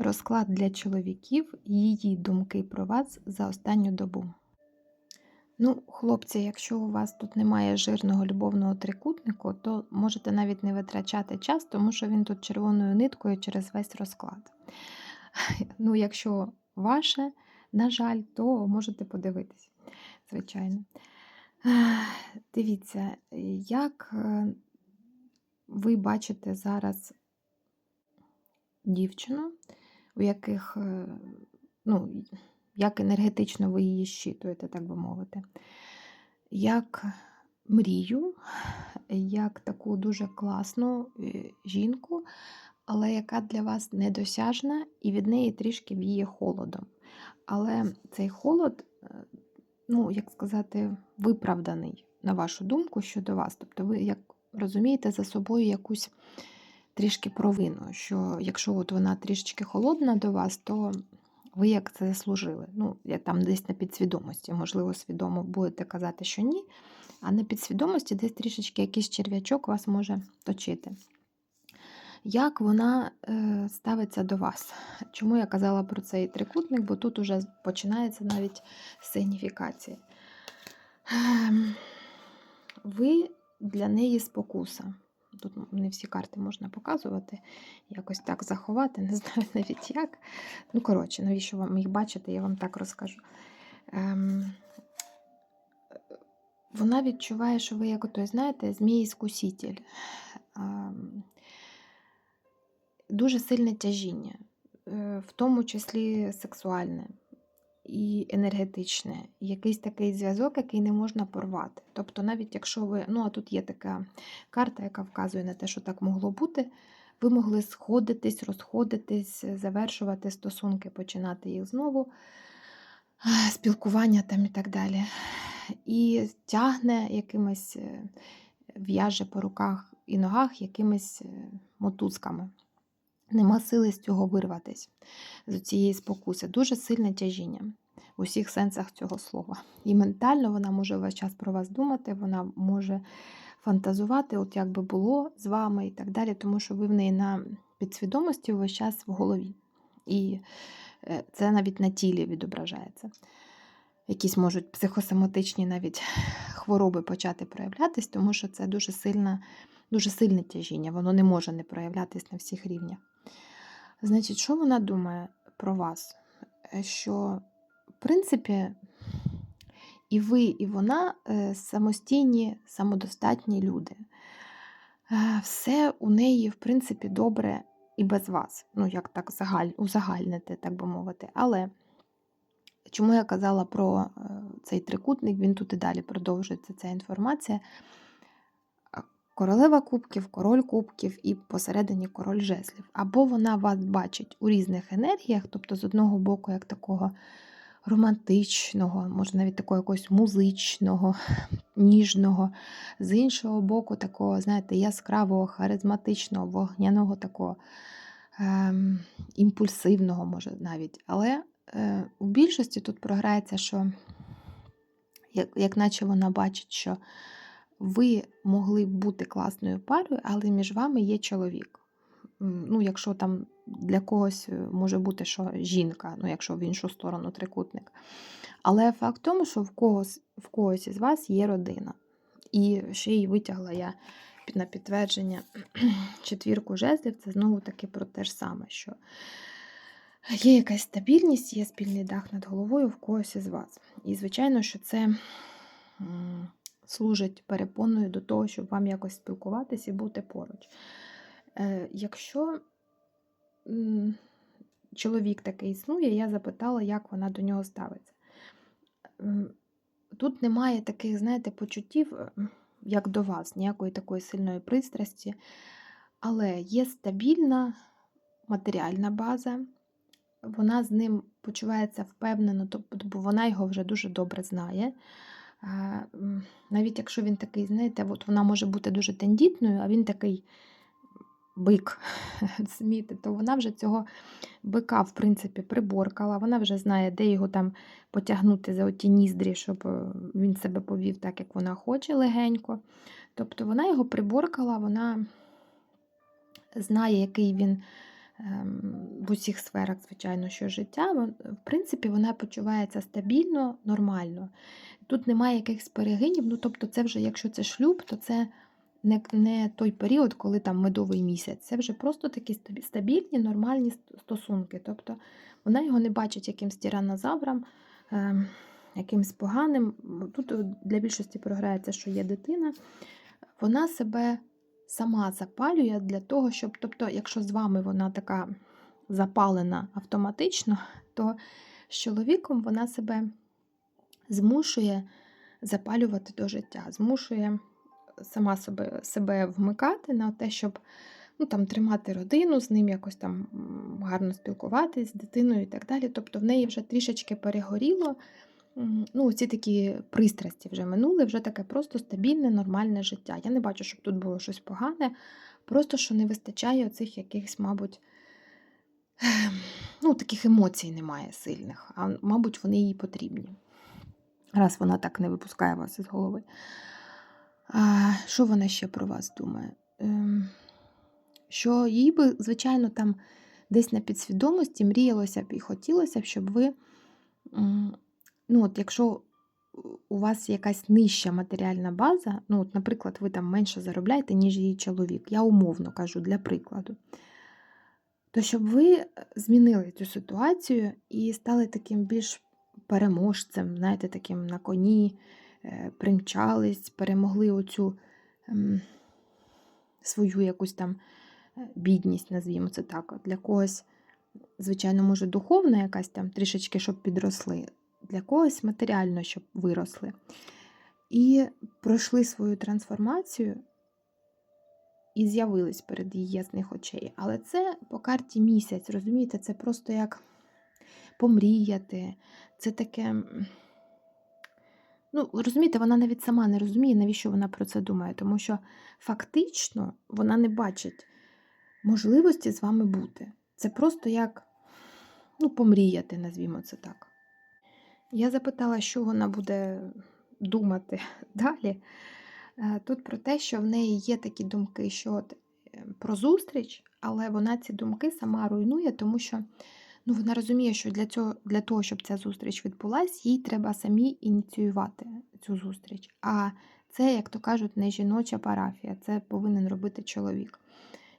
Розклад для чоловіків її думки про вас за останню добу. Ну, хлопці, якщо у вас тут немає жирного любовного трикутнику, то можете навіть не витрачати час, тому що він тут червоною ниткою через весь розклад. Ну, якщо ваше, на жаль, то можете подивитись, звичайно. Дивіться, як е, ви бачите зараз дівчину, у яких, е, ну, як енергетично ви її щитуєте, так би мовити, як мрію, як таку дуже класну е, жінку, але яка для вас недосяжна, і від неї трішки віє холодом. Але цей холод, е, ну, як сказати, виправданий, на вашу думку, щодо вас. Тобто ви як розумієте за собою якусь трішки провину, що якщо от вона трішечки холодна до вас, то ви як це заслужили. Ну, я там десь на підсвідомості, можливо, свідомо будете казати, що ні, а на підсвідомості десь трішечки якийсь черв'ячок вас може точити. Як вона е, ставиться до вас? Чому я казала про цей трикутник? Бо тут уже починається навіть сигніфікація. Ем, ви для неї спокуса. Тут не всі карти можна показувати, якось так заховати, не знаю навіть як. Ну, коротше, навіщо вам їх бачити, я вам так розкажу. Ем, вона відчуває, що ви, як той, знаєте, змій-іскуситель. Ем, дуже сильне тяжіння, е, в тому числі сексуальне і енергетичне, якийсь такий зв'язок, який не можна порвати. Тобто, навіть якщо ви, ну а тут є така карта, яка вказує на те, що так могло бути, ви могли сходитись, розходитись, завершувати стосунки, починати їх знову, спілкування там і так далі. І тягне якимось, е, в'яже по руках і ногах якимись е, мотузками. Нема сили з цього вирватися, з цієї спокуси. Дуже сильне тяжіння у всіх сенсах цього слова. І ментально вона може весь час про вас думати, вона може фантазувати, от як би було з вами і так далі, тому що ви в неї на підсвідомості весь час в голові. І е, це навіть на тілі відображається. Якісь можуть психосоматичні навіть хвороби почати проявлятись, тому що це дуже сильна. Дуже сильне тяжіння, воно не може не проявлятись на всіх рівнях. Значить, що вона думає про вас? Е, що, в принципі, і ви, і вона е, самостійні, самодостатні люди. Е, все у неї, в принципі, добре і без вас. Ну, як так загаль, узагальнити, так би мовити. Але чому я казала про цей трикутник, він тут і далі продовжується ця інформація. Королева кубків, король кубків і посередині король жезлів. Або вона вас бачить у різних енергіях, тобто з одного боку, як такого романтичного, може навіть такого якогось музичного, ніжного, з іншого боку, такого, знаєте, яскравого, харизматичного, вогняного, такого ем, імпульсивного, може навіть. Але е, у більшості тут програється, що, як, як наче вона бачить, що ви могли б бути класною парою, але між вами є чоловік. Ну, Якщо там для когось е, може бути, що жінка, ну, якщо в іншу сторону трикутник. Але факт в тому, що в когось в когось із вас є родина. І ще й витягла я на підтвердження четвірку жезлів, це знову-таки про те ж саме, що є якась стабільність, є спільний дах над головою в когось із вас. І, звичайно, що це служить перепоною до того, щоб вам якось спілкуватися і бути поруч. Е, Якщо чоловік такий існує, я запитала, як вона до нього ставиться. Тут немає таких, знаєте, почуттів, е, як до вас, ніякої такої сильної пристрасті, але є стабільна матеріальна база, вона з ним почувається впевнено, тобто, вона його вже дуже добре знає. Навіть якщо він такий, знаєте, от вона може бути дуже тендітною, а він такий бик, розумієте, то вона вже цього бика, в принципі, приборкала, вона вже знає, де його там потягнути за оті ніздрі, щоб е, він себе повів так, як вона хоче, легенько. Тобто вона його приборкала, вона знає, який він в усіх сферах, звичайно, що життя, в принципі, вона почувається стабільно, нормально. Тут немає якихось перегинів. Ну, тобто, це вже, якщо це шлюб, то це не, не той період, коли там медовий місяць. Це вже просто такі стабільні, нормальні стосунки. Тобто вона його не бачить якимсь тиранозавром, ем, якимсь поганим. Тут е, для більшості програється, що є дитина. Вона себе сама запалює для того, щоб, тобто, якщо з вами вона така запалена автоматично, то з чоловіком вона себе змушує запалювати до життя, змушує сама себе, себе вмикати на те, щоб ну, там, тримати родину, з ним якось там гарно спілкуватись з дитиною і так далі. Тобто в неї вже трішечки перегоріло. Ну, ці такі пристрасті вже минули, вже таке просто стабільне, нормальне життя. Я не бачу, щоб тут було щось погане, просто що не вистачає оцих якихось, мабуть, ну, таких емоцій немає сильних, а мабуть, вони їй потрібні. Раз вона так не випускає вас із голови. А, що вона ще про вас думає? Ем, що їй би, звичайно, там десь на підсвідомості мріялося б і хотілося б, щоб ви, ну, от якщо у вас якась нижча матеріальна база, ну, от, наприклад, ви там менше заробляєте, ніж її чоловік, я умовно кажу для прикладу, то щоб ви змінили цю ситуацію і стали таким більш переможцем, знаєте, таким на коні, е, примчались, перемогли оцю ем, свою якусь там е, бідність, назвімо це так. Для когось, звичайно, може, духовна якась там трішечки, щоб підросли, для когось матеріально, щоб виросли. І пройшли свою трансформацію і з'явились перед її ясних очей. Але це по карті місяць, розумієте, це просто як помріяти. Це таке. Ну, розумієте, вона навіть сама не розуміє, навіщо вона про це думає, тому що фактично вона не бачить можливості з вами бути. Це просто як ну, помріяти, назвімо це так. Я запитала, що вона буде думати далі. Е, Тут про те, що в неї є такі думки, що от, е, про зустріч, але вона ці думки сама руйнує, тому що ну, вона розуміє, що для, цього, для того, щоб ця зустріч відбулась, їй треба самі ініціювати цю зустріч. А це, як то кажуть, не жіноча парафія, це повинен робити чоловік.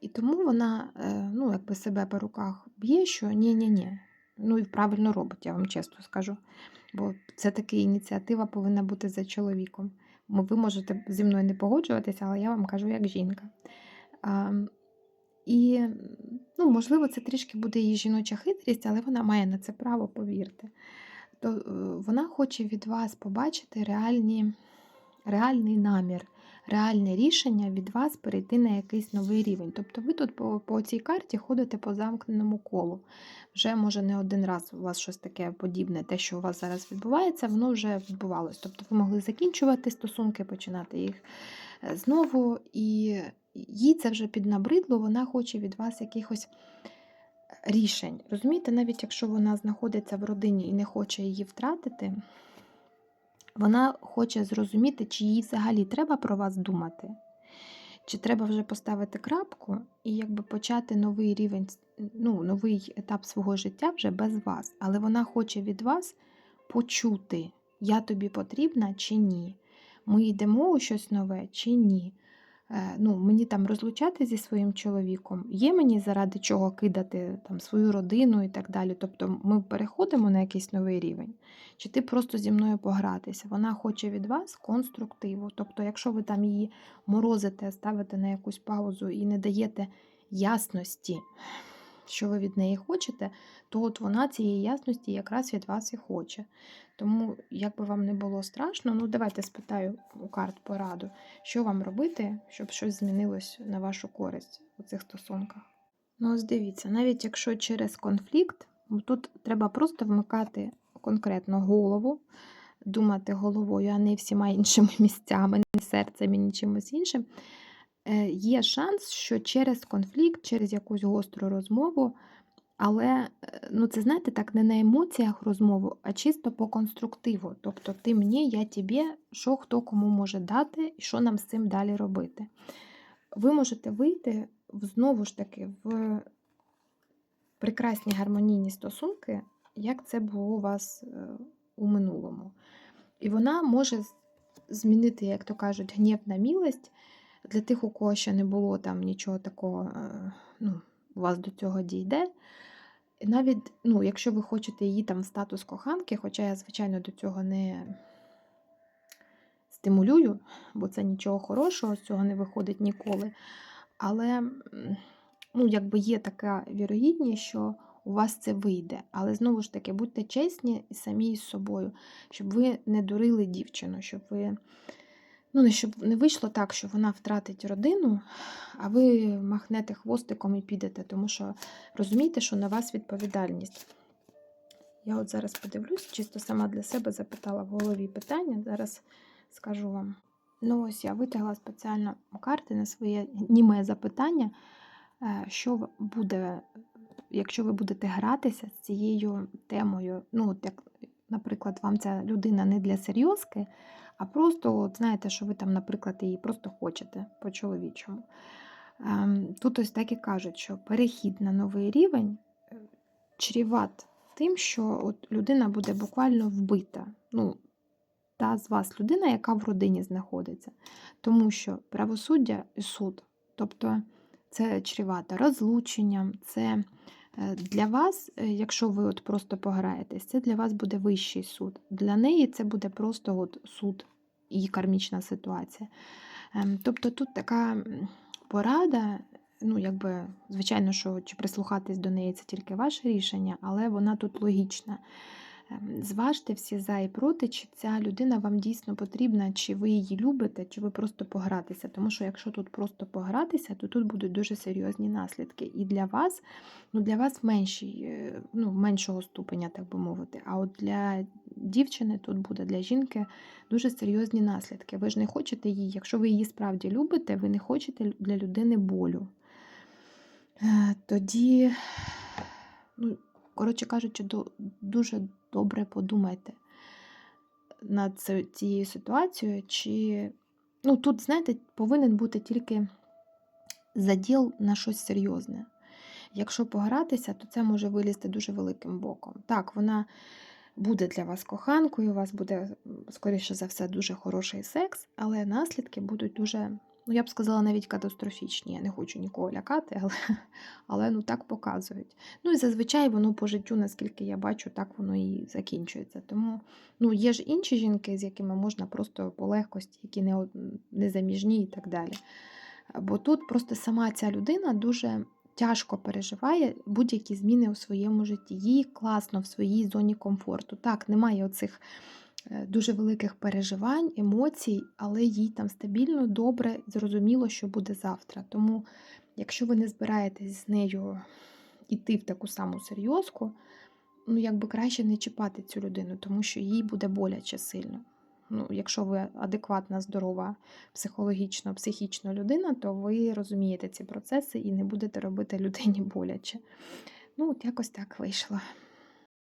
І тому вона е, ну, якби себе по руках б'є, що ні-ні-ні. Ну і правильно робить, я вам чесно скажу. Бо це таки ініціатива повинна бути за чоловіком. Ви можете зі мною не погоджуватися, але я вам кажу як жінка. А, і, ну, можливо, це трішки буде її жіноча хитрість, але вона має на це право, повірте. То е, вона хоче від вас побачити реальні, реальний намір, реальне рішення від вас перейти на якийсь новий рівень. Тобто ви тут по, по цій карті ходите по замкненому колу. Вже, може, не один раз у вас щось таке подібне, те, що у вас зараз відбувається, воно вже відбувалось. Тобто ви могли закінчувати стосунки, починати їх е, знову, і їй це вже піднабридло, вона хоче від вас якихось рішень. Розумієте, навіть якщо вона знаходиться в родині і не хоче її втратити, вона хоче зрозуміти, чи їй взагалі треба про вас думати, чи треба вже поставити крапку і якби почати новий рівень, ну, новий етап свого життя вже без вас. Але вона хоче від вас почути, я тобі потрібна чи ні. Ми йдемо у щось нове чи ні. Е, Ну, мені там розлучати зі своїм чоловіком, є мені заради чого кидати там свою родину і так далі. Тобто ми переходимо на якийсь новий рівень, чи ти просто зі мною погратися. Вона хоче від вас конструктиву. Тобто, якщо ви там її морозите, ставите на якусь паузу і не даєте ясності, що ви від неї хочете, то от вона цієї ясності якраз від вас і хоче. Тому, як би вам не було страшно, ну давайте спитаю у карт пораду, що вам робити, щоб щось змінилось на вашу користь у цих стосунках. Ну, ось дивіться, навіть якщо через конфлікт, тут треба просто вмикати конкретно голову, думати головою, а не всіма іншими місцями, не серцем і нічимось іншим. Е, Є шанс, що через конфлікт, через якусь гостру розмову, але е, ну, це знаєте, так не на емоціях розмову, а чисто по конструктиву. Тобто ти мені, я тобі, що хто кому може дати і що нам з цим далі робити. Ви можете вийти знову ж таки в прекрасні гармонійні стосунки, як це було у вас е, у минулому. І вона може змінити, як то кажуть, гнів на милость для тих, у кого ще не було там нічого такого, е, ну, у вас до цього дійде. Навіть, ну, якщо ви хочете її там статус коханки, хоча я, звичайно, до цього не стимулюю, бо це нічого хорошого, з цього не виходить ніколи. Але ну, якби є така вірогідність, що у вас це вийде. Але знову ж таки, будьте чесні і самі із собою, щоб ви не дурили дівчину, щоб ви. Ну, не щоб не вийшло так, що вона втратить родину, а ви махнете хвостиком і підете, тому що розумієте, що на вас відповідальність. Я от зараз подивлюсь, чисто сама для себе запитала в голові питання. Зараз скажу вам. Ну, ось я витягла спеціально карти на своє німе запитання, е, що буде, якщо ви будете гратися з цією темою. Ну, як, наприклад, вам ця людина не для серйозки, а просто, от, знаєте, що ви там, наприклад, її просто хочете по-чоловічому. Ем, Тут ось так і кажуть, що перехід на новий рівень е, чріват тим, що от людина буде буквально вбита. Ну, та з вас людина, яка в родині знаходиться. Тому що правосуддя і суд, тобто це чрівато розлученням, це для вас, е, якщо ви от просто пограєтесь, це для вас буде вищий суд. Для неї це буде просто от суд і кармічна ситуація. Ем, Тобто тут така порада, ну, якби, звичайно, що чи прислухатись до неї це тільки ваше рішення, але вона тут логічна. Ем, Зважте всі за і проти, чи ця людина вам дійсно потрібна, чи ви її любите, чи ви просто погратися. Тому що якщо тут просто погратися, то тут будуть дуже серйозні наслідки. І для вас, ну для вас менший, е, ну, меншого ступеня, так би мовити. А от для дівчини тут буде для жінки дуже серйозні наслідки. Ви ж не хочете її, якщо ви її справді любите, ви не хочете для людини болю. Е, Тоді, ну, коротше кажучи, дуже добре подумайте над цією ситуацією, чи ну, тут, знаєте, повинен бути тільки заділ на щось серйозне. Якщо погратися, то це може вилізти дуже великим боком. Так, вона буде для вас коханкою, у вас буде, скоріше за все, дуже хороший секс, але наслідки будуть дуже, ну я б сказала, навіть катастрофічні. Я не хочу нікого лякати, але, але ну так показують. Ну і зазвичай воно по життю, наскільки я бачу, так воно і закінчується. Тому ну, є ж інші жінки, з якими можна просто по легкості, які не, не заміжні і так далі. Бо тут просто сама ця людина дуже тяжко переживає будь-які зміни у своєму житті. Їй класно в своїй зоні комфорту. Так, немає оцих дуже великих переживань, емоцій, але їй там стабільно, добре, зрозуміло, що буде завтра. Тому, якщо ви не збираєтесь з нею йти в таку саму серйозку, ну якби краще не чіпати цю людину, тому що їй буде боляче сильно. Ну, якщо ви адекватна, здорова, психологічно, психічна людина, то ви розумієте ці процеси і не будете робити людині боляче. Ну, от якось так вийшло.